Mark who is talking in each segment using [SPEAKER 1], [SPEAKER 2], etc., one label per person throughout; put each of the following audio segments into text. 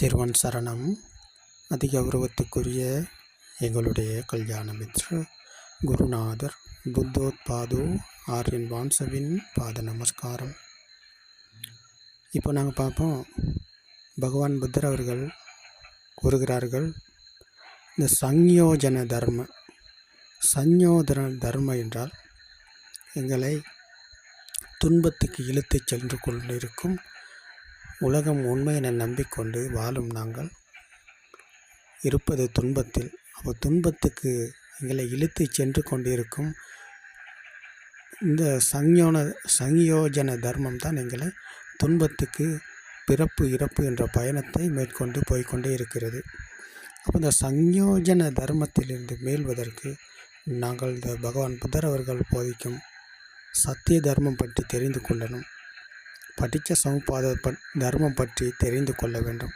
[SPEAKER 1] திருவன் சரணம். அதிகௌரவத்துக்குரிய எங்களுடைய கல்யாண மித்ர குருநாதர் புத்தோத்பாது ஆர்யன் வான்சவின் பாத நமஸ்காரம். இப்போ நாங்கள் பார்ப்போம். பகவான் புத்தர் அவர்கள் கூறுகிறார்கள் இந்த சஞ்யோஜன தர்ம சஞ்யோதன தர்ம என்றால் எங்களை துன்பத்துக்கு இழுத்துச் சென்று கொண்டிருக்கும் உலகம் உண்மை என நம்பிக்கொண்டு வாழும் நாங்கள் இருப்பது துன்பத்தில். அப்போ துன்பத்துக்கு எங்களை இழுத்து சென்று கொண்டிருக்கும் இந்த சஞ்யோன சங்கயோஜன தர்மம் தான் எங்களை துன்பத்துக்கு பிறப்பு இறப்பு என்ற பயணத்தை மேற்கொண்டு போய்க்கொண்டே இருக்கிறது. அப்போ இந்த சங்யோஜன தர்மத்திலிருந்து மீள்வதற்கு நாங்கள் இந்த பகவான் புத்தர் அவர்கள் போதிக்கும் சத்திய தர்மம் பற்றி தெரிந்து கொள்ளணும். படித்த சமபாத பட் தர்மம் பற்றி தெரிந்து கொள்ள வேண்டும்.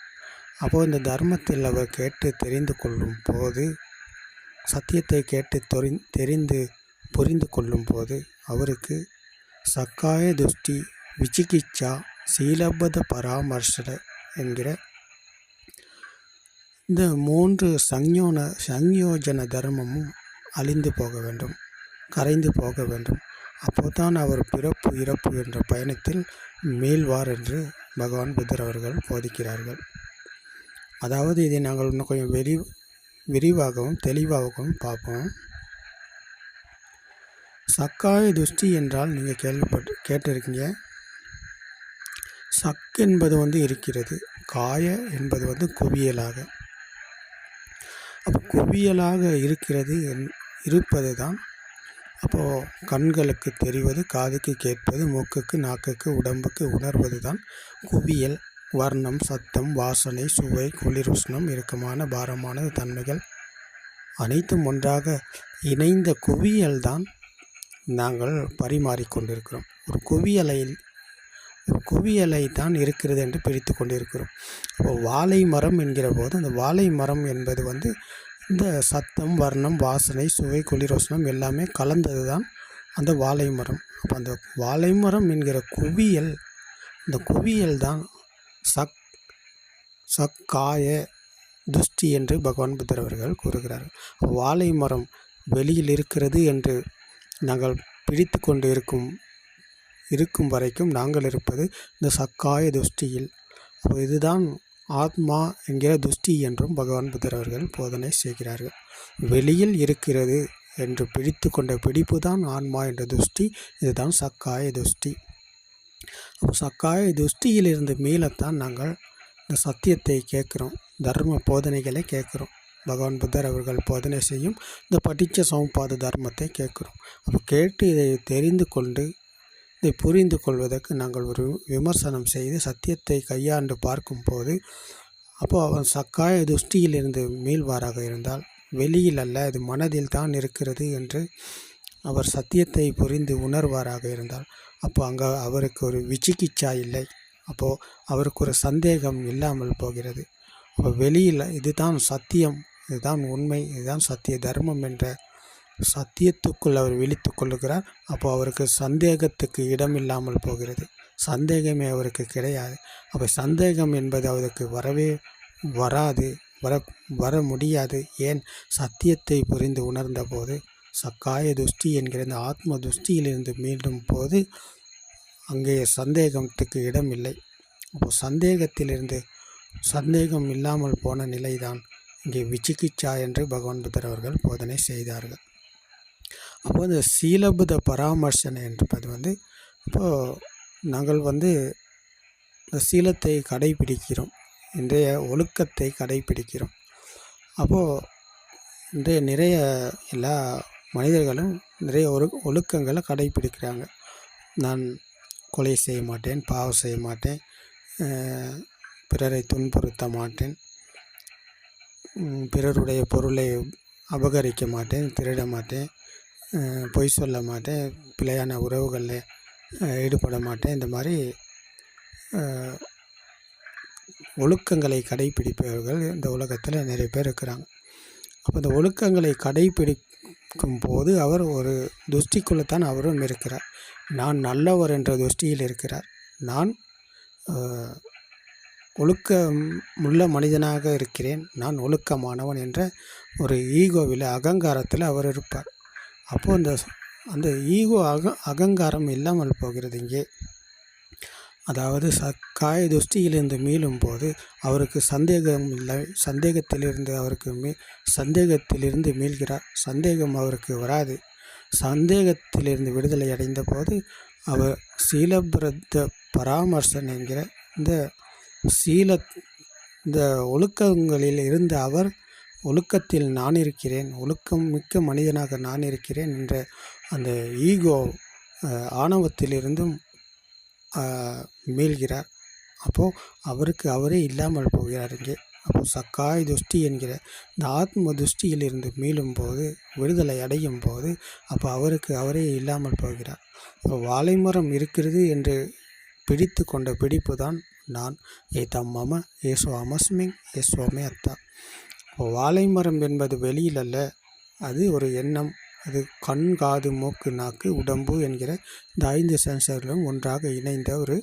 [SPEAKER 1] அப்போது இந்த தர்மத்தில் அவர் கேட்டு தெரிந்து கொள்ளும் போது சத்தியத்தை கேட்டு தொறி தெரிந்து புரிந்து கொள்ளும் போது அவருக்கு சக்காய துஷ்டி விசிகிச்சா சீலபத பராமர்சட என்கிற இந்த மூன்று சங்யோன சங்யோஜன தர்மமும் அழிந்து போக வேண்டும் கரைந்து போக வேண்டும். அப்போதான் அவர் பிறப்பு இறப்பு என்ற பயணத்தில் மீள்வார் என்று பகவான் புத்தர் அவர்கள் போதிக்கிறார்கள். அதாவது இதை நாங்கள் இன்னும் கொஞ்சம் விரி விரிவாகவும் தெளிவாகவும் பார்ப்போம். சக்காய துஷ்டி என்றால் நீங்கள் கேள்விப்பட்டு கேட்டிருக்கீங்க. சக் என்பது வந்து இருக்கிறது காய என்பது வந்து குவியலாக. அப்போ குவியலாக இருக்கிறது இருப்பது தான் அப்போது கண்களுக்கு தெரிவது காதுக்கு கேட்பது மூக்குக்கு நாக்குக்கு உடம்புக்கு உணர்வது தான் குவியல் வர்ணம் சத்தம் வாசனை சுவை குளிர் உஷ்ணம் இறுக்கமான பாரமான தன்மைகள் அனைத்தும் ஒன்றாக இணைந்த குவியல் தான் நாங்கள் பரிமாறிக்கொண்டிருக்கிறோம் ஒரு குவியலையில் ஒரு குவியலை தான் இருக்கிறது என்று பிரித்து கொண்டிருக்கிறோம். இப்போ வாழை மரம் என்கிற போது அந்த வாழை மரம் என்பது வந்து இந்த சத்தம் வர்ணம் வாசனை சுவை குளிரோசனம் எல்லாமே கலந்தது தான் அந்த வாழை மரம் அப்போ அந்த வாழை மரம் என்கிற குவியல் இந்த குவியல் தான் சக் சக்காய துஷ்டி என்று பகவான் புத்தர் அவர்கள் கூறுகிறார்கள் வாழை மரம் வெளியில் இருக்கிறது என்று நாங்கள் பிடித்து கொண்டு இருக்கும் இருக்கும் வரைக்கும் நாங்கள் இருப்பது இந்த சக்காய துஷ்டியில். அப்போ இதுதான் ஆத்மா என்கிற துஷ்டி என்றும் பகவான் புத்தர் அவர்கள் போதனை செய்கிறார்கள். வெளியில் இருக்கிறது என்று பிடித்து கொண்ட பிடிப்பு தான் ஆன்மா என்ற துஷ்டி. இதுதான் சக்காய துஷ்டி. அப்போ சக்காய துஷ்டியிலிருந்து மீளத்தான் நாங்கள் இந்த சத்தியத்தை கேட்குறோம். தர்ம போதனைகளை கேட்குறோம். பகவான் புத்தர் அவர்கள் போதனை செய்யும் இந்த படித்த சமபாத தர்மத்தை கேட்குறோம். அப்போ கேட்டு இதை தெரிந்து கொண்டு இதை புரிந்து கொள்வதற்கு நாங்கள் ஒரு விமர்சனம் செய்து சத்தியத்தை கையாண்டு பார்க்கும்போது அப்போ அவன் சக்காய துஷ்டியிலிருந்து மீள்வாராக இருந்தால் வெளியில் அல்ல அது மனதில் தான் இருக்கிறது என்று அவர் சத்தியத்தை புரிந்து உணர்வாராக இருந்தால் அப்போ அங்கே அவருக்கு ஒரு விசிகிச்சா இல்லை. அப்போது அவருக்கு ஒரு சந்தேகம் இல்லாமல் போகிறது. அப்போ வெளியில் இதுதான் சத்தியம் இதுதான் உண்மை இதுதான் சத்திய தர்மம் என்ற சத்தியத்துக்குள் அவர் விழித்து கொள்ளுகிறார். அப்போ அவருக்கு சந்தேகத்துக்கு இடம் இல்லாமல் போகிறது. சந்தேகமே அவருக்கு கிடையாது. அப்போ சந்தேகம் என்பது அவருக்கு வரவே வராது. வர வர முடியாது. ஏன்? சத்தியத்தை புரிந்து உணர்ந்த போது சக்காய துஷ்டி என்கிற இந்த ஆத்ம துஷ்டியிலிருந்து மீண்டும் போது அங்கே சந்தேகத்துக்கு இடம் இல்லை அப்போ சந்தேகத்திலிருந்து சந்தேகம் இல்லாமல் போன நிலைதான். இங்கே விசிகிச்சா என்று பகவான் புத்தர் அவர்கள் போதனை செய்தார்கள். அப்போ இந்த சீலபுத பராமர்சனை என்பது வந்து இப்போது நாங்கள் வந்து இந்த சீலத்தை கடைபிடிக்கிறோம். இன்றைய ஒழுக்கத்தை கடைபிடிக்கிறோம். அப்போது இன்றைய நிறைய எல்லா மனிதர்களும் நிறைய ஒரு ஒழுக்கங்களை கடைபிடிக்கிறாங்க. நான் கொலை செய்ய மாட்டேன் பாவம் செய்ய மாட்டேன் பிறரை துன்புறுத்த மாட்டேன் பிறருடைய பொருளை அபகரிக்க மாட்டேன் திருட மாட்டேன். பொய் சொல்ல மாட்டேன் பிழையான உறவுகளில் ஈடுபட மாட்டேன். இந்த மாதிரி ஒழுக்கங்களை கடைப்பிடிப்பவர்கள் இந்த உலகத்தில் நிறைய பேர் இருக்கிறாங்க. அப்போ இந்த ஒழுக்கங்களை கடைப்பிடிக்கும் போது அவர் ஒரு துஷ்டிக்குள்ளத்தான் அவரும் இருக்கிறார். நான் நல்லவர் என்ற துஷ்டியில் இருக்கிறார். நான் ஒழுக்கமுள்ள மனிதனாக இருக்கிறேன். நான் ஒழுக்கமானவன் என்ற ஒரு ஈகோவில் அகங்காரத்தில் அவர் இருப்பார். அப்போது அந்த அந்த ஈகோ அக அகங்காரம் இல்லாமல் போகிறது இங்கே. அதாவது ச காய துஷ்டியிலிருந்து மீளும் போது அவருக்கு சந்தேகம் இல்லை. சந்தேகத்திலிருந்து அவருக்கு மீ சந்தேகத்திலிருந்து மீள்கிறார். சந்தேகம் அவருக்கு வராது. சந்தேகத்திலிருந்து விடுதலை அடைந்த போது அவர் சீலபிரத பராமர்சன் என்கிற இந்த சீல இந்த ஒழுக்கங்களில் இருந்த அவர் ஒழுக்கத்தில் நான் இருக்கிறேன் ஒழுக்கம் மிக்க மனிதனாக நான் இருக்கிறேன் என்ற அந்த ஈகோ ஆணவத்திலிருந்தும் மீள்கிறார். அப்போது அவருக்கு அவரே இல்லாமல் போகிறார் இங்கே. அப்போது சக்காய் துஷ்டி என்கிற இந்த ஆத்ம துஷ்டியிலிருந்து மீளும் போது விடுதலை அடையும் போது அப்போ அவருக்கு அவரே இல்லாமல் போகிறார். இப்போ வாழைமரம் இருக்கிறது என்று பிடித்து கொண்ட பிடிப்பு தான் நான். ஏதாம் மம ஏசோ அமஸ்மிங் ஏசோமே அத்தா. இப்போ வாழைமரம் என்பது வெளியில் அல்ல அது ஒரு எண்ணம். அது கண் காது மூக்கு நாக்கு உடம்பு என்கிற இந்த ஐந்து சென்சர்களும் ஒன்றாக இணைந்த ஒரு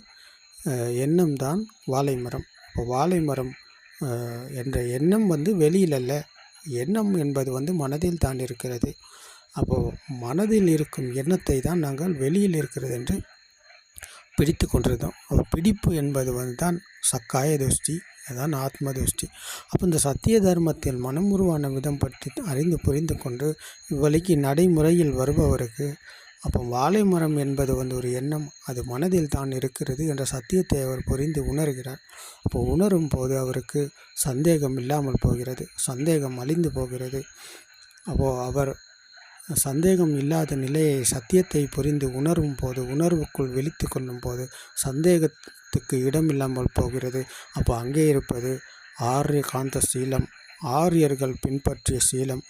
[SPEAKER 1] எண்ணம் தான் வாழை மரம் இப்போ வாழை மரம் என்ற எண்ணம் வந்து வெளியில் அல்ல எண்ணம் என்பது வந்து மனதில் தான் இருக்கிறது. அப்போது மனதில் இருக்கும் எண்ணத்தை தான் நாங்கள் வெளியில் இருக்கிறது என்று பிடித்து கொண்டிருந்தோம். பிடிப்பு என்பது வந்து தான் சக்காய துஷ்டி. அதுதான் ஆத்ம துஷ்டி அப்போ இந்த சத்திய தர்மத்தில் மனம் உருவான விதம் பற்றி அறிந்து புரிந்து கொண்டு இவ்வழிக்கு நடைமுறையில் வருபவருக்கு அப்போ வாழை மரம் என்பது வந்து ஒரு எண்ணம். அது மனதில் தான் இருக்கிறது என்ற சத்தியத்தை அவர் புரிந்து உணர்கிறார். அப்போ உணரும் போது அவருக்கு சந்தேகம் இல்லாமல் போகிறது சந்தேகம் அழிந்து போகிறது. அப்போது அவர் சந்தேகம் இல்லாத நிலையை சத்தியத்தை புரிந்து உணரும் போது உணர்வுக்குள் விழித்து கொள்ளும் போது சந்தேகத்துக்கு இடமில்லாமல் போகிறது. அப்போ அங்கே இருப்பது ஆரிய காந்த சீலம். ஆரியர்கள் பின்பற்றிய சீலம்.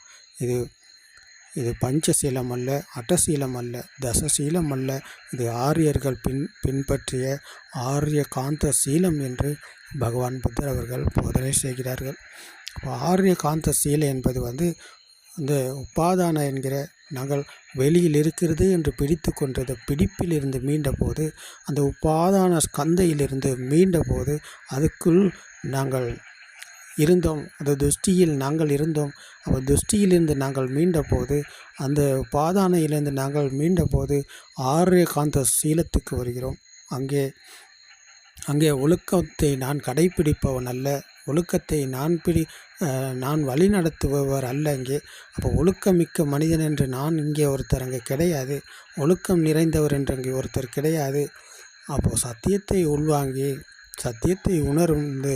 [SPEAKER 1] இது இது பஞ்சசீலம் அல்ல அட்டசீலம் அல்ல தசசீலம் அல்ல. இது ஆரியர்கள் பின் பின்பற்றிய ஆரிய காந்த சீலம் என்று பகவான் புத்தர் அவர்கள் போதனை செய்கிறார்கள். ஆரிய காந்த சீலை என்பது வந்து இந்த உபாதான என்கிற நாங்கள் வெளியில் இருக்கிறது என்று பிடித்து கொண்டது. பிடிப்பிலிருந்து மீண்டபோது அந்த உபாதான ஸ்கந்தையிலிருந்து மீண்டபோது அதுக்குள் நாங்கள் இருந்தோம். அந்த துஷ்டியில் நாங்கள் இருந்தோம். அப்போ துஷ்டியிலிருந்து நாங்கள் மீண்டபோது அந்த பாதானையிலிருந்து நாங்கள் மீண்டபோது ஆரிய காந்த சீலத்துக்கு வருகிறோம். அங்கே அங்கே ஒழுக்கத்தை நான் கடைப்பிடிப்பவன் அல்ல. ஒழுக்கத்தை நான் பிடி நான் வழி நடத்துபவர் அல்ல இங்கே. அப்போ ஒழுக்கமிக்க மனிதன் என்று நான் இங்கே ஒருத்தர் அங்கே கிடையாது. ஒழுக்கம் நிறைந்தவர் என்று அங்கே ஒருத்தர் கிடையாது. அப்போது சத்தியத்தை உள்வாங்கி சத்தியத்தை உணர்ந்து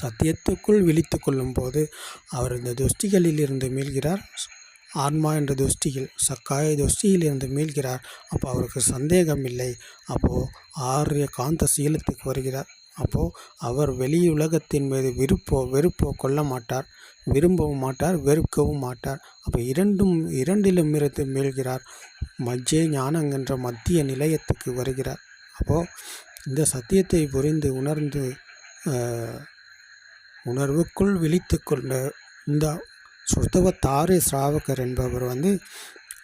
[SPEAKER 1] சத்தியத்துக்குள் விழித்து கொள்ளும் போது அவர் இந்த துஷ்டிகளில் இருந்து மீள்கிறார். ஆன்மா என்ற துஷ்டியில் சக்காய துஷ்டியில் இருந்து மீள்கிறார். அப்போ அவருக்கு சந்தேகம் இல்லை. அப்போது ஆரிய காந்த சீலத்துக்கு வருகிறார். அப்போது அவர் வெளி உலகத்தின் மீது விருப்போ வெறுப்போ கொள்ள மாட்டார். விரும்பவும் மாட்டார் வெறுக்கவும் மாட்டார். அப்போ இரண்டும் இரண்டிலும் இருந்து மீள்கிறார். மஜ்ஜே ஞானம் என்ற மத்திய நிலையத்துக்கு வருகிறார். அப்போது இந்த சத்தியத்தை புரிந்து உணர்ந்து உணர்வுக்குள் விழித்து கொண்ட இந்த சுத்தவ தாரே ஸ்ராவகர் என்பவர் வந்து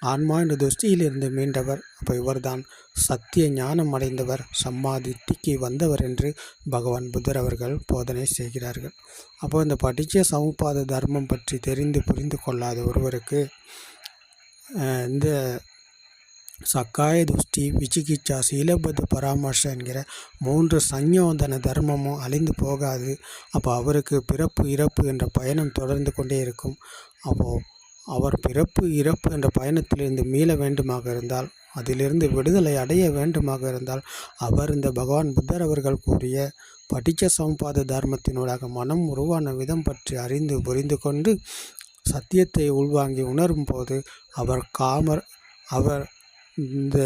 [SPEAKER 1] ஆன்மா என்ற துஷ்டியிலிருந்து மீண்டவர் அப்போ இவர்தான் சத்திய ஞானம் அடைந்தவர் சம்மாதித்திக்கு வந்தவர் என்று பகவான் புத்தர் அவர்கள் போதனை செய்கிறார்கள். அப்போ இந்த படித்த சமுப்பாத தர்மம் பற்றி தெரிந்து புரிந்து கொள்ளாத ஒருவருக்கு இந்த சக்காய துஷ்டி விசிகிச்சா சீலபத்து பராமர்ஷ என்கிற மூன்று சஞ்யோதன தர்மமும் அழிந்து போகாது. அப்போ அவருக்கு பிறப்பு இறப்பு என்ற பயணம் தொடர்ந்து கொண்டே இருக்கும். அப்போது அவர் பிறப்பு இறப்பு என்ற பயணத்திலிருந்து மீள வேண்டுமாக இருந்தால் அதிலிருந்து விடுதலை அடைய வேண்டுமாக இருந்தால் அவர் இந்த பகவான் புத்தர் அவர்கள் கூறிய படிச்ச சம்பாத தர்மத்தினூடாக மனம் உருவான விதம் பற்றி அறிந்து புரிந்து கொண்டு சத்தியத்தை உள்வாங்கி உணரும் போது அவர் காமர் அவர் இந்த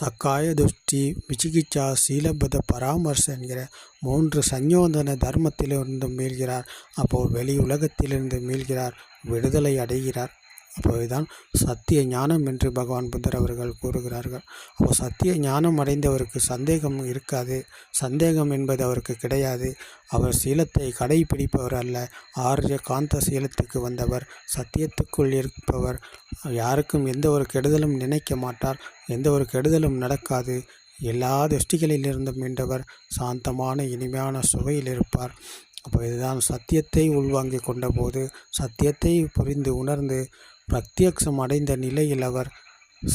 [SPEAKER 1] சக்காய துஷ்டி விசிகிச்சா சீலபத பராமர்ச என்கிற மூன்று சஞ்சோதன தர்மத்திலிருந்து மீள்கிறார். அப்போது வெளி உலகத்திலிருந்து மீள்கிறார் விடுதலை அடைகிறார். அப்போதுதான் சத்திய ஞானம் என்று பகவான் புத்தர் அவர்கள் கூறுகிறார்கள். அப்போ சத்திய ஞானம் அடைந்தவருக்கு சந்தேகம் இருக்காது. சந்தேகம் என்பது அவருக்கு கிடையாது. அவர் சீலத்தை கடைபிடிப்பவர் அல்ல. ஆரிய காந்த சீலத்துக்கு வந்தவர் சத்தியத்துக்குள் இருப்பவர் யாருக்கும் எந்த ஒரு கெடுதலும் நினைக்க மாட்டார். எந்த ஒரு கெடுதலும் நடக்காது. எல்லா திருஷ்டிகளிலிருந்தும் மீண்டவர் சாந்தமான இனிமையான சுவையில் இருப்பார். அப்போ இதுதான் சத்தியத்தை உள்வாங்கிக் கொண்டபோது சத்தியத்தை புரிந்து உணர்ந்து பிரத்யக்ஷம் அடைந்த நிலையில் அவர்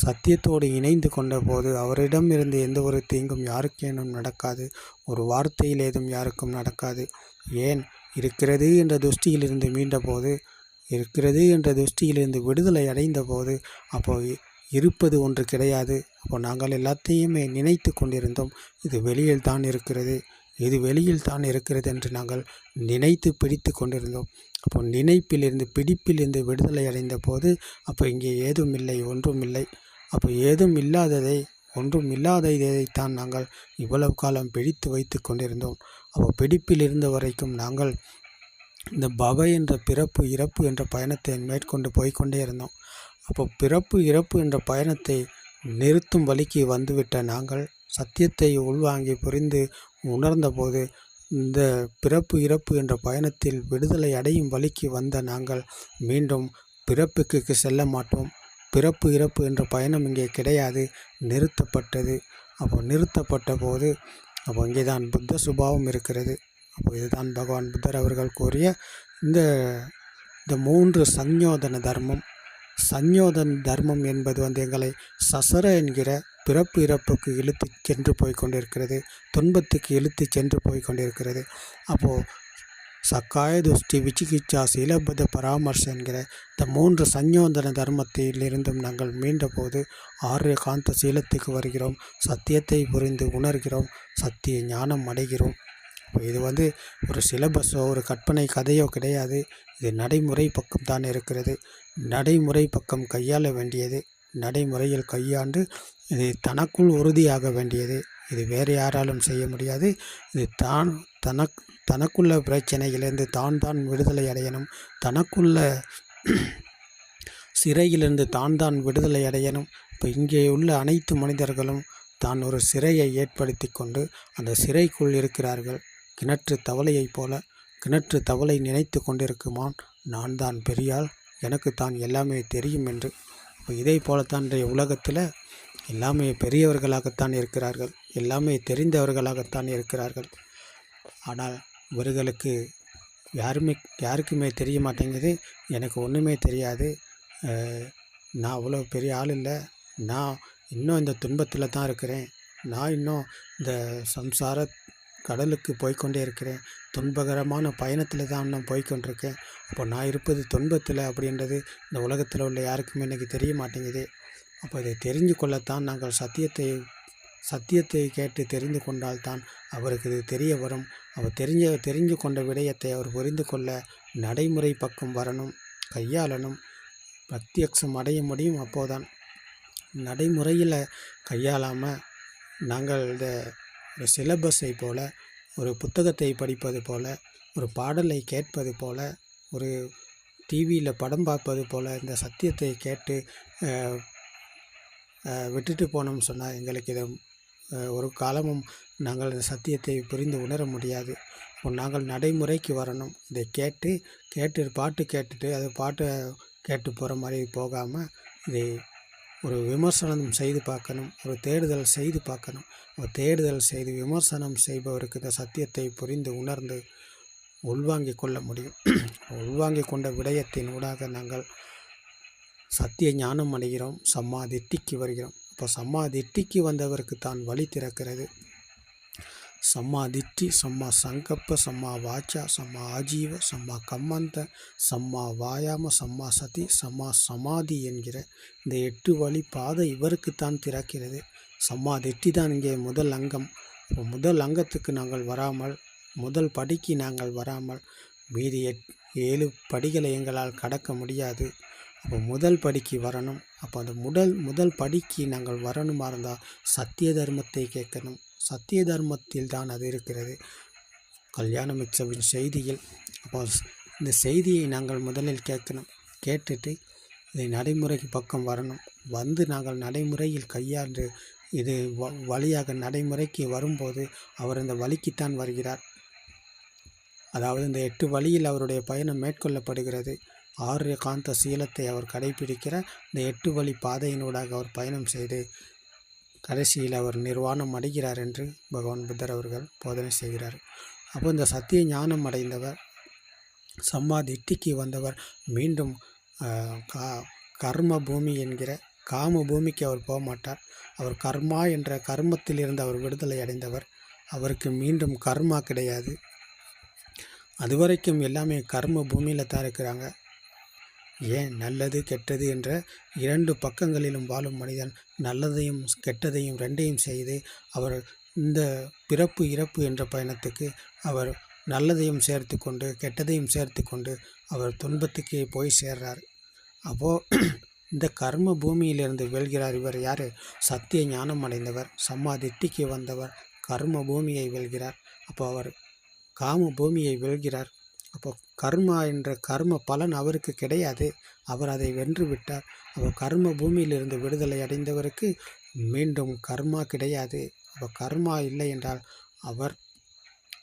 [SPEAKER 1] சத்தியத்தோடு இணைந்து கொண்டபோது அவரிடம் இருந்து எந்த ஒரு தீங்கும் யாருக்கேனும் நடக்காது. ஒரு வார்த்தையில் ஏதும் யாருக்கும் நடக்காது. ஏன்? இருக்கிறது என்ற துஷ்டியிலிருந்து மீண்டபோது இருக்கிறது என்ற துஷ்டியிலிருந்து விடுதலை அடைந்த போது அப்போ இருப்பது ஒன்று கிடையாது. அப்போ நாங்கள் எல்லாத்தையுமே நினைத்து கொண்டிருந்தோம் இது வெளியில் தான் இருக்கிறது இது வெளியில் தான் இருக்கிறது என்று நாங்கள் நினைத்து பிடித்து கொண்டிருந்தோம். அப்போ நினைப்பிலிருந்து பிடிப்பிலிருந்து விடுதலை அடைந்த போது அப்போ இங்கே ஏதும் இல்லை ஒன்றும் இல்லை. அப்போ ஏதும் இல்லாததை ஒன்றும் இல்லாததைத்தான் நாங்கள் இவ்வளவு காலம் பிடித்து வைத்து கொண்டிருந்தோம். அப்போ பிடிப்பில் இருந்த வரைக்கும் நாங்கள் இந்த பவ என்ற பிறப்பு இறப்பு என்ற பயணத்தை மேற்கொண்டு போய்க்கொண்டே இருந்தோம். அப்போ பிறப்பு இறப்பு என்ற பயணத்தை நிறுத்தும் வழிக்கு வந்துவிட்ட நாங்கள் சத்தியத்தை உள்வாங்கி புரிந்து உணர்ந்தபோது இந்த பிறப்பு இறப்பு என்ற பயணத்தில் விடுதலை அடையும் வழிக்கு வந்த நாங்கள் மீண்டும் பிறப்புக்கு செல்ல மாட்டோம். பிறப்பு இறப்பு என்ற பயணம் இங்கே கிடையாது நிறுத்தப்பட்டது. அப்போ நிறுத்தப்பட்ட போது அப்போ இங்கே தான் புத்த சுபாவம் இருக்கிறது. அப்போ இதுதான் பகவான் புத்தர் அவர்கள் கூறிய இந்த இந்த மூன்று சஞ்யோதன தர்மம். சஞ்யோதன் தர்மம் என்பது வந்து எங்களை சசர என்கிற பிறப்பு இறப்புக்கு இழுத்து சென்று போய் கொண்டிருக்கிறது. துன்பத்துக்கு இழுத்து சென்று போய் கொண்டிருக்கிறது. அப்போது சக்காய துஷ்டி விசிகிச்சா சீலபத பராமர்சம் என்கிற இந்த மூன்று சஞ்யோதன தர்மத்திலிருந்தும் நாங்கள் மீண்டபோது ஆரிய காந்த சீலத்துக்கு வருகிறோம். சத்தியத்தை புரிந்து உணர்கிறோம். சத்திய ஞானம் அடைகிறோம். இது வந்து ஒரு சிலபஸோ ஒரு கற்பனை கதையோ கிடையாது. இது நடைமுறை பக்கம் தான் இருக்கிறது. நடைமுறை பக்கம் கையாள வேண்டியது. நடைமுறையில் கையாண்டு இது தனக்குள் உறுதியாக வேண்டியது. இது வேறு யாராலும் செய்ய முடியாது. இது தான் தனக் தனக்குள்ள பிரச்சனையிலிருந்து தான் தான் விடுதலை அடையணும். தனக்குள்ள சிறையிலிருந்து தான் தான் விடுதலை அடையணும். இப்போ இங்கே உள்ள அனைத்து மனிதர்களும் தான் ஒரு சிறையை ஏற்படுத்தி கொண்டு அந்த சிறைக்குள் இருக்கிறார்கள். கிணற்று தவளையைப் போல கிணற்று தவளை நினைத்து கொண்டிருக்குமான் நான் தான் பெரியாள் எனக்கு தான் எல்லாமே தெரியும் என்று. இப்போ இதே போலத்தான் இன்றைய உலகத்தில் எல்லாமே பெரியவர்களாகத்தான் இருக்கிறார்கள். எல்லாமே தெரிந்தவர்களாகத்தான் இருக்கிறார்கள். ஆனால் இவர்களுக்கு யாருமே யாருக்குமே தெரிய மாட்டேங்குது. எனக்கு ஒன்றுமே தெரியாது. நான் அவ்வளோ பெரிய ஆள் இல்லை. நான் இன்னும் இந்த துன்பத்தில் தான் இருக்கிறேன். நான் இன்னும் இந்த சம்சார கடலுக்கு போய்க்கொண்டே இருக்கிறேன். துன்பகரமான பயணத்தில் தான் நான் போய்கொண்டிருக்கேன் அப்போ நான் இருப்பது துன்பத்தில் அப்படின்றது இந்த உலகத்தில் உள்ள யாருக்குமே எனக்கு தெரிய மாட்டேங்குது. அப்போ இதை தெரிஞ்சு கொள்ளத்தான் நாங்கள் சத்தியத்தை சத்தியத்தை கேட்டு தெரிந்து கொண்டால்தான் அவருக்கு இது தெரிய வரும். அவர் தெரிஞ்ச தெரிஞ்சு கொண்ட விடயத்தை அவர் புரிந்து கொள்ள நடைமுறை பக்கம் வரணும் கையாளணும். பிரத்யக்ஷம் அடைய முடியும் அப்போதான். நடைமுறையில் கையாளாமல் நாங்கள் இந்த ஒரு சிலபஸை போல ஒரு புத்தகத்தை படிப்பது போல ஒரு பாடலை கேட்பது போல ஒரு டிவியில் படம் பார்ப்பது போல் இந்த சத்தியத்தை கேட்டு விட்டுட்டு போனோம்னு சொன்னால் எங்களுக்கு இதை ஒரு காலமும் நாங்கள் இந்த சத்தியத்தை புரிந்து உணர முடியாது. நாங்கள் நடைமுறைக்கு வரணும். இதை கேட்டு கேட்டு பாட்டு கேட்டுட்டு அது பாட்டை கேட்டு போகிற மாதிரி போகாமல் இதை ஒரு விமர்சனம் செய்து பார்க்கணும் ஒரு தேடுதல் செய்து பார்க்கணும். ஒரு தேடுதல் செய்து விமர்சனம் செய்பவருக்கு இந்த சத்தியத்தை புரிந்து உணர்ந்து உள்வாங்கிக் கொள்ள முடியும். உள்வாங்கிக் கொண்ட விடயத்தின் ஊடாக நாங்கள் சத்திய ஞானம் அடைகிறோம் சம்மா திட்டிக்கு வருகிறோம். இப்போ சம்மா திட்டிக்கு வந்தவருக்கு தான் வழி திறக்கிறது. சம்மா திட்டி சம்மா சங்கப்ப சம்மா வாச்சா சம்மா ஆஜீவ சம்மா கம்மந்த சம்மா வாயாம சம்மா சதி சம்மா சமாதி என்கிற இந்த எட்டு வழி பாதை இவருக்குத்தான் திறக்கிறது. சம்மா திட்டி தான் இங்கே முதல் அங்கம். இப்போ முதல் அங்கத்துக்கு நாங்கள் வராமல் முதல் படிக்கு நாங்கள் வராமல் மீதி எட் ஏழு படிகளை எங்களால் கடக்க முடியாது. அப்போ முதல் படிக்கு வரணும். அப்போ அந்த முதல் முதல் படிக்கு நாங்கள் வரணுமா இருந்தால் சத்திய தர்மத்தை கேட்கணும். சத்திய தர்மத்தில் தான் அது இருக்கிறது. கல்யாண மிச்சவின் செய்தியில் அப்போ இந்த செய்தியை நாங்கள் முதலில் கேட்கணும். கேட்டுட்டு இதை நடைமுறைக்கு பக்கம் வரணும். வந்து நாங்கள் நடைமுறையில் கையாண்டு இது வ வழியாக நடைமுறைக்கு வரும்போது அவர் இந்த வழிக்குத்தான் வருகிறார். அதாவது இந்த எட்டு வழியில் அவருடைய பயணம் மேற்கொள்ளப்படுகிறது. ஆரிய காந்த சீலத்தை அவர் கடைபிடிக்கிற இந்த எட்டு வழி பாதையினூடாக அவர் பயணம் செய்து கடைசியில் அவர் நிர்வாணம் அடைகிறார் என்று பகவான் புத்தர் அவர்கள் போதனை செய்கிறார். அப்போ இந்த சத்திய ஞானம் அடைந்தவர் சம்மா திட்டிக்கு வந்தவர் மீண்டும் கா கர்ம பூமி என்கிற காம பூமிக்கு அவர் போக மாட்டார். அவர் கர்மா என்ற கர்மத்தில் இருந்து அவர் விடுதலை அடைந்தவர். அவருக்கு மீண்டும் கர்மா கிடையாது. அதுவரைக்கும் எல்லாமே கர்ம பூமியில் தான் இருக்கிறாங்க. ஏன் நல்லது கெட்டது என்ற இரண்டு பக்கங்களிலும் வாழும் மனிதன் நல்லதையும் கெட்டதையும் ரெண்டையும் செய்து அவர் இந்த பிறப்பு இறப்பு என்ற பயணத்துக்கு அவர் நல்லதையும் சேர்த்து கொண்டு கெட்டதையும் சேர்த்து கொண்டு அவர் துன்பத்துக்கே போய் சேர்றார். அப்போது இந்த கர்ம பூமியிலிருந்து வெல்கிறார் இவர் யார்? சத்திய ஞானம் அடைந்தவர் சம்மா திட்டிக்கு வந்தவர் கர்ம பூமியை வெல்கிறார். அப்போ அவர் காம பூமியை வெல்கிறார். அப்போ கர்மா என்ற கர்ம பலன் அவருக்கு கிடையாது. அவர் அதை வென்று விட்டார் அப்போ கர்ம பூமியிலிருந்து விடுதலை அடைந்தவருக்கு மீண்டும் கர்மா கிடையாது. அப்போ கர்மா இல்லை என்றால் அவர்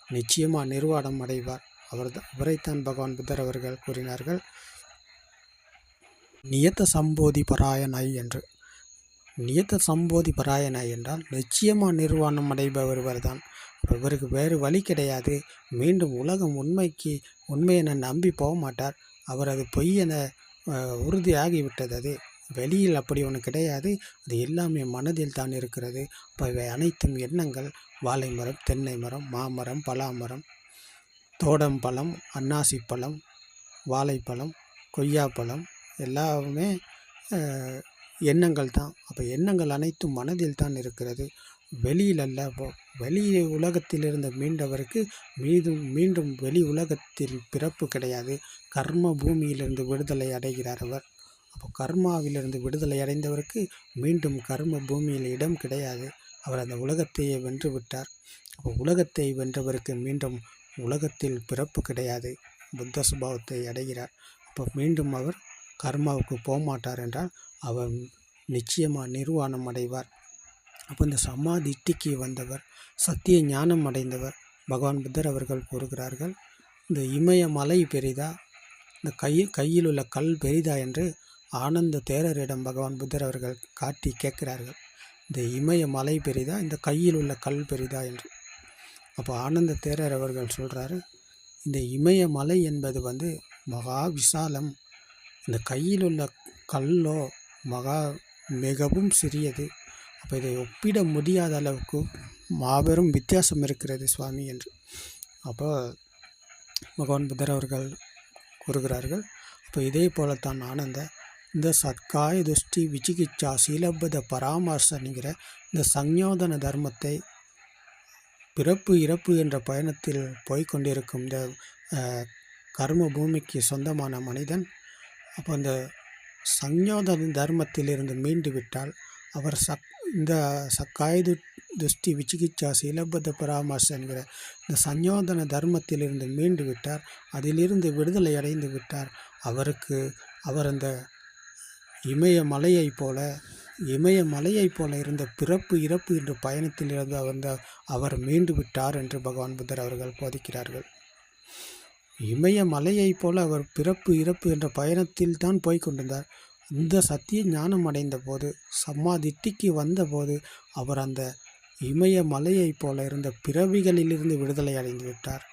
[SPEAKER 1] நிச்சயமாக நிர்வாணம் அடைவார். அவர் அவரைத்தான் பகவான் புத்தர் அவர்கள் கூறினார்கள். நியத்த சம்போதி பராயணை என்று. நியத்த சம்போதி பராயண என்றால் நிச்சயமாக நிர்வாணம் அடைபவர் தான் இவருக்கு வேறு வழி கிடையாது. மீண்டும் உலகம் உண்மைக்கு உண்மையென நம்பி போக மாட்டார் அவரது பொய் என உறுதியாகிவிட்டது அது. வெளியில் அப்படி ஒன்று கிடையாது. அது எல்லாமே மனதில் தான் இருக்கிறது. அப்போ இவை அனைத்தும் எண்ணங்கள். வாழை மரம் தென்னை மரம் மாமரம் பலாமரம் தோடம்பழம் அன்னாசி பழம் வாழைப்பழம் கொய்யாப்பழம் எல்லாமே எண்ணங்கள் தான். அப்போ எண்ணங்கள் அனைத்தும் மனதில் தான் இருக்கிறது. வெளியில் அல்ல வெளியே உலகத்திலிருந்து மீண்டவருக்கு மீண்டும் மீண்டும் வெளி உலகத்தில் பிறப்பு கிடையாது. கர்ம பூமியிலிருந்து விடுதலை அடைகிறார் அவர். அப்போ கர்மாவிலிருந்து விடுதலை அடைந்தவருக்கு மீண்டும் கர்ம பூமியில் இடம் கிடையாது. அவர் அந்த உலகத்தையே வென்று விட்டார். அப்போ உலகத்தை வென்றவருக்கு மீண்டும் உலகத்தில் பிறப்பு கிடையாது. புத்த சுபாவத்தை அடைகிறார். அப்போ மீண்டும் அவர் கர்மாவுக்கு போகமாட்டார் என்றால் அவர் நிச்சயமாக நிர்வாணம் அடைவார் அப்போ இந்த சமாதிட்டிக்கு வந்தவர் சத்திய ஞானம் அடைந்தவர் பகவான் புத்தர் அவர்கள் கூறுகிறார்கள் இந்த இமயமலை பெரிதா? இந்த கையில் கையில் உள்ள கல் பெரிதா என்று ஆனந்த தேரரிடம் பகவான் புத்தர் அவர்கள் காட்டி கேட்கிறார்கள். இந்த இமயமலை பெரிதா? இந்த கையில் உள்ள கல் பெரிதா என்று. அப்போ ஆனந்த தேரர் அவர்கள் சொல்கிறாரு இந்த இமயமலை என்பது வந்து மகா விசாலம். இந்த கையில் உள்ள கல்லோ மகா மிகவும் சிறியது. அப்போ இதை ஒப்பிட முடியாத அளவுக்கு மாபெரும் வித்தியாசம் இருக்கிறது சுவாமி என்று. அப்போ பகவான் புத்தர் அவர்கள் கூறுகிறார்கள் அப்போ இதே போலத்தான் ஆனந்த இந்த சத்காய துஷ்டி விசிகிச்சா சீலபத பராமர்சனுங்கிற இந்த சஞ்யோதன தர்மத்தை பிறப்பு இறப்பு என்ற பயணத்தில் போய்க்கொண்டிருக்கும் இந்த கர்ம பூமிக்கு சொந்தமான மனிதன் அப்போ இந்த சஞ்யோதன தர்மத்திலிருந்து மீண்டு விட்டால் அவர் சக் இந்த சக்காயுது துஷ்டி விசிகிச்சா சிலபத பராமர்ச என்கிற இந்த சஞ்யோதன தர்மத்திலிருந்து மீண்டு விட்டார். அதிலிருந்து விடுதலை அடைந்து விட்டார். அவருக்கு அவர் அந்த இமயமலையைப் போல இமயமலையைப் போல இருந்த பிறப்பு இறப்பு என்ற பயணத்தில் இருந்து வந்த அவர் மீண்டு விட்டார் என்று பகவான் புத்தர் அவர்கள் போதிக்கிறார்கள். இமய மலையைப் போல அவர் பிறப்பு இறப்பு என்ற பயணத்தில் தான் போய்க் கொண்டிருந்தார். இந்த சத்திய ஞானம் அடைந்த போது சம்மாதிட்டிக்கு வந்தபோது அவர் அந்த இமய மலையைப் போல இருந்த பிறவிகளிலிருந்து விடுதலை அடைந்து விட்டார்.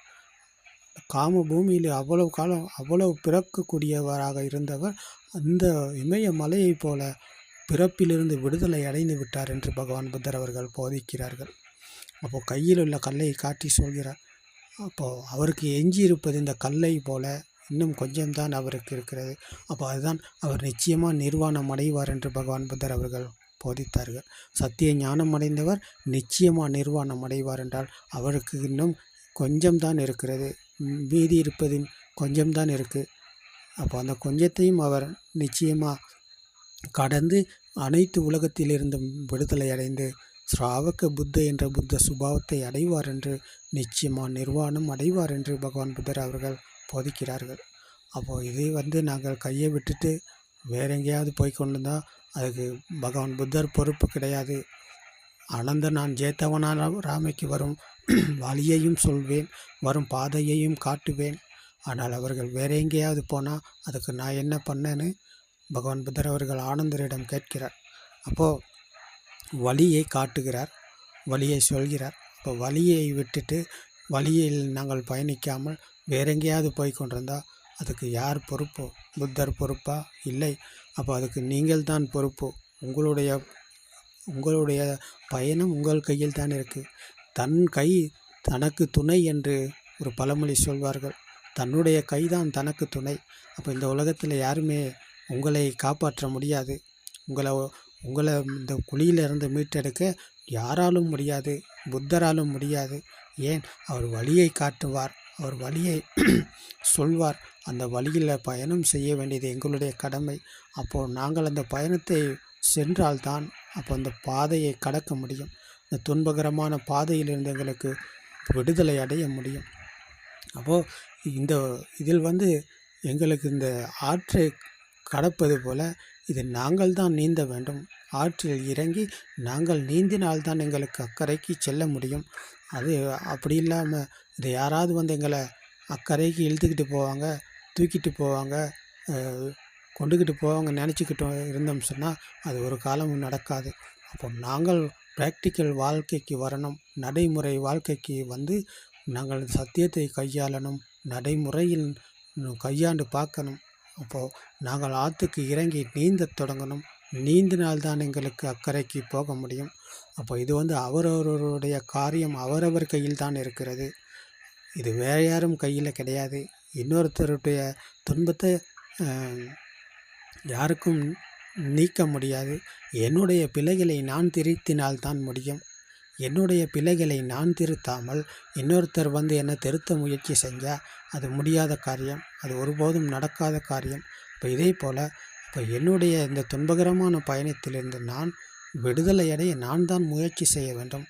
[SPEAKER 1] காம பூமியில் அவ்வளவு காலம் அவ்வளவு பிறக்கக்கூடியவராக இருந்தவர் அந்த இமய மலையைப் போல பிறப்பிலிருந்து விடுதலை அடைந்து விட்டார் என்று பகவான் புத்தர் அவர்கள் போதிக்கிறார்கள். அப்போது கையில் உள்ள கல்லை காட்டி சொல்கிறார். அப்போது அவருக்கு எஞ்சி இருப்பது இந்த கல்லை போல இன்னும் கொஞ்சம்தான் அவருக்கு இருக்கிறது. அப்போ அதுதான் அவர் நிச்சயமாக நிர்வாணம் அடைவார் என்று பகவான் புத்தர் அவர்கள் போதித்தார்கள். சத்திய ஞானம் அடைந்தவர் நிச்சயமாக நிர்வாணம் அடைவார் என்றால் அவருக்கு இன்னும் கொஞ்சம்தான் இருக்கிறது. மீதி இருப்பது கொஞ்சம்தான் இருக்குது அப்போ அந்த கொஞ்சத்தையும் அவர் நிச்சயமாக கடந்து அனைத்து உலகத்திலிருந்தும் விடுதலை அடைந்து ஸ்ராவக புத்த என்ற புத்த சுபாவத்தை அடைவார் என்று நிச்சயமாக நிர்வாணம் அடைவார் என்று பகவான் புத்தர் அவர்கள் போதிக்கிறார்கள். அப்போது இதை வந்து நாங்கள் கையை விட்டுட்டு வேற எங்கேயாவது போய் கொண்டிருந்தால் அதுக்கு பகவான் புத்தர் பொறுப்பு கிடையாது. அனந்த நான் ஜேத்தவனான ராமைக்கு வரும் வழியையும் சொல்வேன் வரும் பாதையையும் காட்டுவேன். ஆனால் அவர்கள் வேற எங்கேயாவது போனால் அதுக்கு நான் என்ன பண்ணேன்னு பகவான் புத்தர் அவர்கள் ஆனந்தரிடம் கேட்கிறார். அப்போது வழியை காட்டுகிறார் வழியை சொல்கிறார். இப்போ வழியை விட்டுட்டு வழியில் நாங்கள் பயணிக்காமல் வேற எங்கேயாவது போய் கொண்டிருந்தால் அதுக்கு யார் பொறுப்பு? புத்தர் பொறுப்பா? இல்லை. அப்போ அதுக்கு நீங்கள் தான் பொறுப்பு. உங்களுடைய உங்களுடைய பயணம் உங்கள் கையில் தான் இருக்குது தன் கை தனக்கு துணை என்று ஒரு பழமொழி சொல்வார்கள். தன்னுடைய கைதான் தனக்கு துணை. அப்போ இந்த உலகத்தில் யாருமே உங்களை காப்பாற்ற முடியாது. உங்களை உங்களை இந்த குழியிலிருந்து மீட்டெடுக்க யாராலும் முடியாது புத்தராலும் முடியாது. ஏன்? அவர் வழியை காட்டுவார் அவர் வழியை சொல்வார். அந்த வழியில் பயணம் செய்ய வேண்டியது எங்களுடைய கடமை. அப்போது நாங்கள் அந்த பயணத்தை சென்றால்தான் அப்போ அந்த பாதையை கடக்க முடியும். இந்த துன்பகரமான பாதையிலிருந்து எங்களுக்கு விடுதலை அடைய முடியும். அப்போது இந்த இதில் வந்து எங்களுக்கு இந்த ஆற்றை கடப்பது போல இது நாங்கள் தான் நீந்த வேண்டும். ஆற்றில் இறங்கி நாங்கள் நீந்தினால்தான் எங்களுக்கு அக்கறைக்கு செல்ல முடியும். அது அப்படி இல்லாமல் இதை யாராவது வந்து எங்களை அக்கறைக்கு இழுத்துக்கிட்டு போவாங்க தூக்கிட்டு போவாங்க கொண்டுக்கிட்டு போவாங்க நினச்சிக்கிட்டு இருந்தோம் சொன்னால் அது ஒரு காலமும் நடக்காது. அப்போ நாங்கள் ப்ராக்டிக்கல் வாழ்க்கைக்கு வரணும். நடைமுறை வாழ்க்கைக்கு வந்து நாங்கள் சத்தியத்தை கையாளணும். நடைமுறையில் கையாண்டு பார்க்கணும். அப்போது நாங்கள் ஆற்றுக்கு இறங்கி நீந்த தொடங்கணும். நீந்தினால்தான் எங்களுக்கு அக்கறைக்கு போக முடியும். அப்போ இது வந்து அவரவருடைய காரியம். அவரவர் கையில் தான் இருக்கிறது. இது வேற யாரும் கையில் கிடையாது. இன்னொருத்தருடைய துன்பத்தை யாருக்கும் நீக்க முடியாது. என்னுடைய பிழைகளை நான் திருத்தினால் தான் முடியும். என்னுடைய பிழைகளை நான் திருத்தாமல் இன்னொருத்தர் வந்து என்னை திருத்த முயற்சி செஞ்சால் அது முடியாத காரியம் அது ஒருபோதும் நடக்காத காரியம். இப்போ இதே போல் இப்போ என்னுடைய இந்த துன்பகரமான பயணத்திலிருந்து நான் விடுதலை அடைய நான் தான் முயற்சி செய்ய வேண்டும்.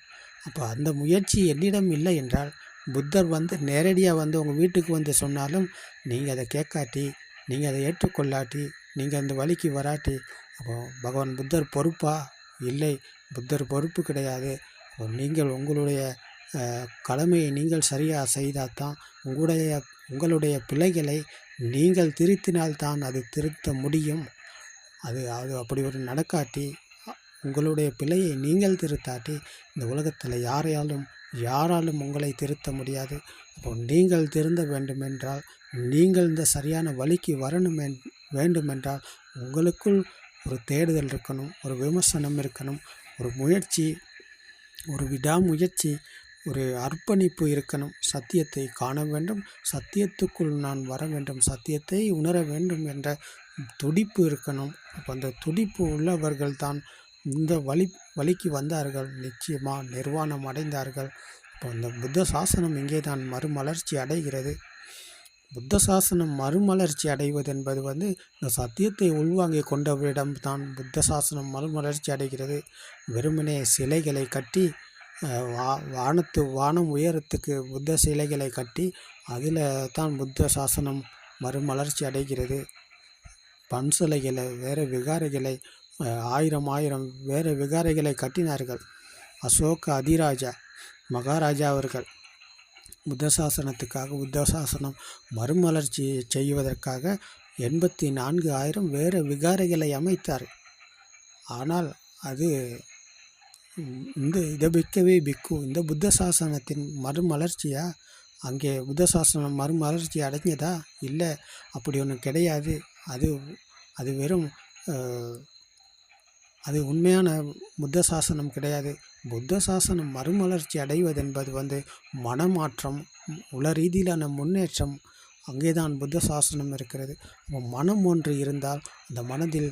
[SPEAKER 1] அப்போ அந்த முயற்சி என்னிடம் இல்லை என்றால் புத்தர் வந்து நேரடியாக வந்து உங்கள் வீட்டுக்கு வந்து சொன்னாலும் நீங்கள் அதை கேட்காட்டி நீங்கள் அதை ஏற்றுக்கொள்ளாட்டி நீங்கள் அந்த வழிக்கு வராட்டி அப்போ பகவான் புத்தர் பொறுப்பா? இல்லை புத்தர் பொறுப்பு கிடையாது. அப்போ நீங்கள் உங்களுடைய கடமையை நீங்கள் சரியாக செய்தால் தான் உங்களுடைய உங்களுடைய பிழைகளை நீங்கள் திருத்தினால்தான் அது திருத்த முடியும். அது அது அப்படி ஒரு நடக்காட்டி உங்களுடைய பிழையை நீங்கள் திருத்தாட்டி இந்த உலகத்தில் யாரையாலும் யாராலும் உங்களை திருத்த முடியாது. அப்போ நீங்கள் திருந்த வேண்டுமென்றால் நீங்கள் இந்த சரியான வழிக்கு வரணும் வேண்டுமென்றால் உங்களுக்குள் ஒரு தேடுதல் இருக்கணும் ஒரு விமர்சனம் இருக்கணும் ஒரு முயற்சி ஒரு விடாமுயற்சி ஒரு அர்ப்பணிப்பு இருக்கணும். சத்தியத்தை காண வேண்டும். சத்தியத்துக்குள் நான் வர வேண்டும். சத்தியத்தை உணர வேண்டும் என்ற துடிப்பு இருக்கணும். அப்போ அந்த துடிப்பு உள்ளவர்கள் தான் இந்த வழி வழிக்கு வந்தார்கள். நிச்சயமாக நிர்வாணம் அடைந்தார்கள். அப்போ அந்த புத்த சாசனம் இங்கே தான் மறுமலர்ச்சி அடைகிறது. புத்த சாசனம் மறுமலர்ச்சி அடைவது என்பது வந்து இந்த சத்தியத்தை உள்வாங்கி கொண்டவரிடம் தான் புத்த சாசனம் மறுமலர்ச்சி அடைகிறது. வெறுமனே சிலைகளை கட்டி வா வானத்து வானம் உயரத்துக்கு புத்த சிலைகளை கட்டி அதில் தான் புத்த சாசனம் மறுமலர்ச்சி அடைகிறது. பன்சலைகளை வேறு விகாரைகளை ஆயிரம் ஆயிரம் வேறு விகாரைகளை கட்டினார்கள். அசோக அதிராஜா மகாராஜா அவர்கள் புத்த சாசனத்துக்காக புத்த சாசனம் மறுமலர்ச்சி செய்வதற்காக எண்பத்தி நான்கு ஆயிரம் வேறு விகாரைகளை அமைத்தார். ஆனால் அது இந்த இதை பிக்கவே பிக்கு. இந்த புத்த சாசனத்தின் மறுமலர்ச்சியா? அங்கே புத்த சாசனம் மறுமலர்ச்சி அடைஞ்சதா? இல்லை அப்படி ஒன்று கிடையாது. அது அது வெறும் அது உண்மையான புத்த சாசனம் கிடையாது. புத்த சாசனம் மறுமலர்ச்சி அடைவதென்பது வந்து மனமாற்றம் உல ரீதியிலான முன்னேற்றம். அங்கேதான் புத்த சாசனம் இருக்கிறது மனம் ஒன்று இருந்தால் அந்த மனதில்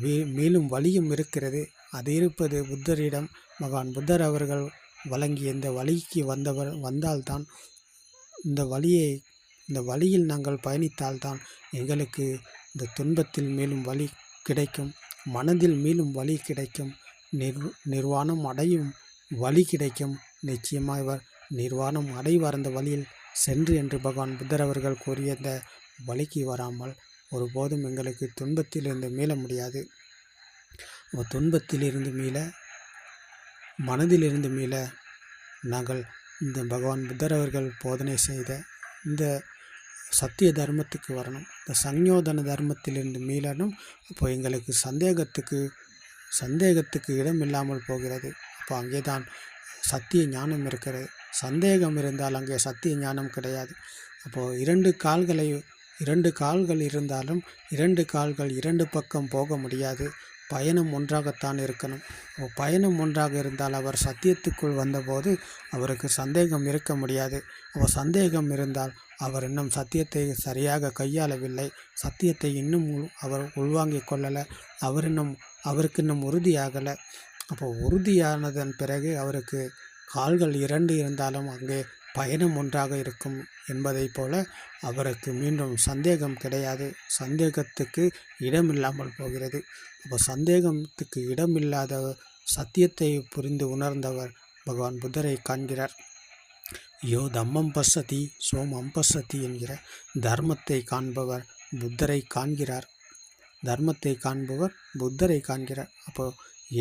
[SPEAKER 1] மே மேலும் வழியும் இருக்கிறது. அது இருப்பது புத்தரிடம். மகான் புத்தர் அவர்கள் வழங்கிய இந்த வழிக்கு வந்தவர் வந்தால்தான் இந்த வழியை இந்த வழியில் நாங்கள் பயணித்தால்தான் எங்களுக்கு இந்த துன்பத்தில் மேலும் வழி கிடைக்கும். மனதில் மேலும் வழி கிடைக்கும். நிர் நிர்வாணம் அடையும் வழி கிடைக்கும். நிச்சயமாக இவர் நிர்வாணம் அடைவார் அந்த வழியில் சென்று என்று பகவான் புத்தர் அவர்கள் கூறிய இந்த வழிக்கு வராமல் ஒருபோதும் எங்களுக்கு துன்பத்திலிருந்து மீள முடியாது. துன்பத்திலிருந்து மீள மனதிலிருந்து மீள நாங்கள் இந்த பகவான் புத்தர் அவர்கள் போதனை செய்த இந்த சத்திய தர்மத்துக்கு வரணும். இந்த சஞ்யோதன தர்மத்திலிருந்து மீளணும். அப்போ எங்களுக்கு சந்தேகத்துக்கு சந்தேகத்துக்கு இடம் இல்லாமல் போகிறது. அப்போ அங்கே தான் சத்திய ஞானம் இருக்கிறது. சந்தேகம் இருந்தால் அங்கே சத்திய ஞானம் கிடையாது. அப்போது இரண்டு கால்களை இரண்டு கால்கள் இருந்தாலும் இரண்டு கால்கள் இரண்டு பக்கம் போக முடியாது. பயணம் ஒன்றாகத்தான் இருக்கணும். பயணம் ஒன்றாக இருந்தால் அவர் சத்தியத்துக்குள் வந்தபோது அவருக்கு சந்தேகம் இருக்க முடியாது. அவர் சந்தேகம் இருந்தால் அவர் இன்னும் சத்தியத்தை சரியாக கையாளவில்லை. சத்தியத்தை இன்னும் அவர் உள்வாங்கிக் கொள்ளலை. அவர் இன்னும் அவருக்கு இன்னும் உறுதியாகலை. அப்போ உறுதியானதன் பிறகு அவருக்கு கால்கள் இரண்டு இருந்தாலும் அங்கே பயணம் ஒன்றாக இருக்கும் என்பதைப் போல அவருக்கு மீண்டும் சந்தேகம் கிடையாது. சந்தேகத்துக்கு இடமில்லாமல் போகிறது. அப்போ சந்தேகத்துக்கு இடமில்லாத சத்தியத்தை புரிந்து உணர்ந்தவர் பகவான் புத்தரை காண்கிறார். யோ தம்மம் பசதி சோமம் பசதி என்கிற தர்மத்தை காண்பவர் புத்தரை காண்கிறார். தர்மத்தை காண்பவர் புத்தரை காண்கிறார். அப்போ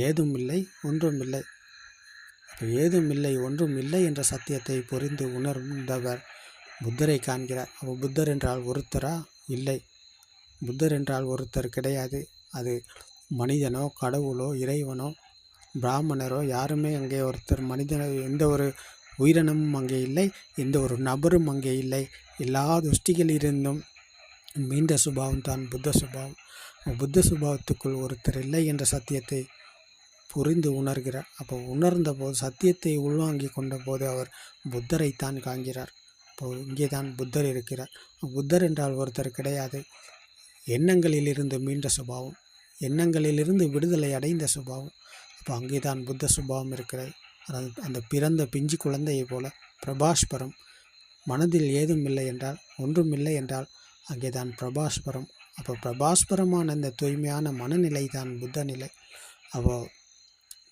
[SPEAKER 1] ஏதும் இல்லை ஒன்றும் இல்லை அப்போ ஏதும் இல்லை ஒன்றும் இல்லை என்ற சத்தியத்தை புரிந்து உணர்ந்தவர் புத்தரை காண்கிறார். அப்போ புத்தர் என்றால் ஒருத்தரா? இல்லை. புத்தர் என்றால் ஒருத்தர் கிடையாது. அது மனிதனோ கடவுளோ இறைவனோ பிராமணரோ யாருமே அங்கே ஒருத்தர் மனிதன எந்த ஒரு உயிரினமும் அங்கே இல்லை எந்த ஒரு நபரும் அங்கே இல்லை. எல்லா துஷ்டிகளிலிருந்தும் மீண்ட சுபாவம் தான் புத்த சுபாவம். புத்த சுபாவத்துக்குள் ஒருத்தர் இல்லை என்ற சத்தியத்தை புரிந்து உணர்கிறார். அப்போ உணர்ந்த போது சத்தியத்தை உள்வாங்கி கொண்ட போது அவர் புத்தரைத்தான் காண்கிறார். இப்போ இங்கே தான் புத்தர் இருக்கிறார். புத்தர் என்றால் ஒருத்தர் கிடையாது. எண்ணங்களிலிருந்து மீண்ட சுபாவம். எண்ணங்களிலிருந்து விடுதலை அடைந்த சுபாவம். அப்போ அங்கே தான் புத்த சுபாவம் இருக்கிறது. அதாவது அந்த பிறந்த பிஞ்சு குழந்தையை போல பிரபாஷ்பரம் மனதில் ஏதும் இல்லை என்றால் ஒன்றும் இல்லை என்றால் அங்கே தான் பிரபாஷ்பரம் அப்போ பிரபாஸ்பரமான இந்த தூய்மையான மனநிலை தான் புத்த நிலை அப்போ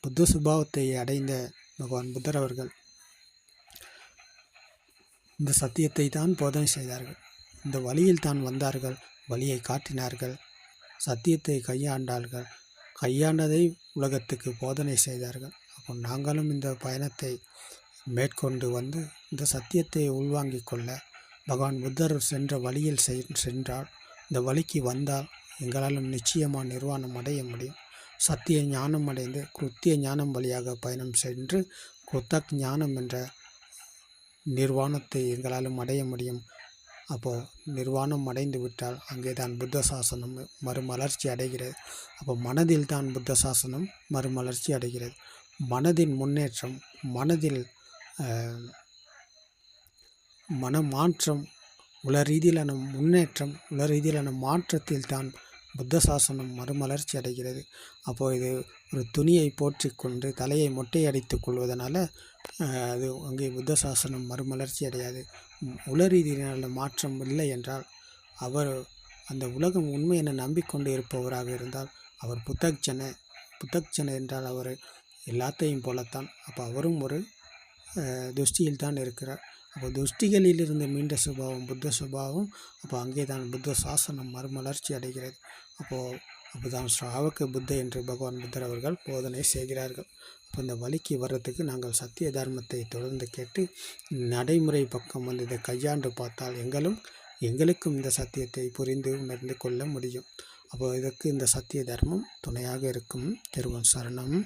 [SPEAKER 1] புத்த சுபாவத்தை அடைந்த பகவான் புத்தர் அவர்கள் இந்த சத்தியத்தை தான் போதனை செய்தார்கள். இந்த வழியில் தான் வந்தார்கள் வழியை காட்டினார்கள் சத்தியத்தை கையாண்டார்கள் கையாண்டதை உலகத்துக்கு போதனை செய்தார்கள். அப்போ நாங்களும் இந்த பயணத்தை மேற்கொண்டு வந்து இந்த சத்தியத்தை உள்வாங்கிக் கொள்ள பகவான் புத்தர் சென்ற வழியில் சென்றால் இந்த வழிக்கு வந்தால் எங்களாலும் நிச்சயமாக நிர்வாணம் அடைய முடியும். சத்திய ஞானம் அடைந்து கிருத்திய ஞானம் வழியாக பயணம் சென்று கிருத்தக் ஞானம் என்ற நிர்வாணத்தை எங்களாலும் அடைய முடியும். அப்போ நிர்வாணம் அடைந்து விட்டால் அங்கே தான் புத்த சாசனம் மறுமலர்ச்சி அடைகிறது. அப்போ மனதில் தான் புத்த சாசனம் மறுமலர்ச்சி அடைகிறது. மனதின் முன்னேற்றம் மனதில் மனமாற்றம் உல ரீதியிலான முன்னேற்றம் உல ரீதியிலான மாற்றத்தில் தான் புத்த சாசனம் மறுமலர்ச்சி அடைகிறது. அப்போது இது ஒரு துணியை போற்றிக்கொண்டு தலையை மொட்டையடித்துக் கொள்வதனால் அது அங்கே புத்த சாசனம் மறுமலர்ச்சி அடையாது. உல ரீதியிலான மாற்றம் இல்லை என்றால் அவர் அந்த உலகம் உண்மை என நம்பிக்கொண்டு இருப்பவராக இருந்தால் அவர் புத்தக்ஜன புத்தக்ஜன என்றால் அவர் எல்லாத்தையும் போலத்தான். அப்போ அவரும் ஒரு துஷ்டியில் தான் இருக்கிறார். அப்போ துஷ்டிகளிலிருந்து மீண்ட சுபாவம் புத்த சுபாவம். அப்போ அங்கே தான் புத்த சாசனம் மறுமலர்ச்சி அடைகிறது. அப்போது அப்போ தான் ஸ்ராவக புத்த என்று பகவான் புத்தர் அவர்கள் போதனை செய்கிறார்கள். அப்போ இந்த வழிக்கு வர்றதுக்கு நாங்கள் சத்திய தர்மத்தை தொடர்ந்து கேட்டு நடைமுறை பக்கம் வந்து இதை கையாண்டு பார்த்தால் எங்களும் எங்களுக்கும் இந்த சத்தியத்தை புரிந்து உணர்ந்து கொள்ள முடியும். அப்போ இதற்கு இந்த சத்திய தர்மம் துணையாக இருக்கும். திருவன் சரணம்.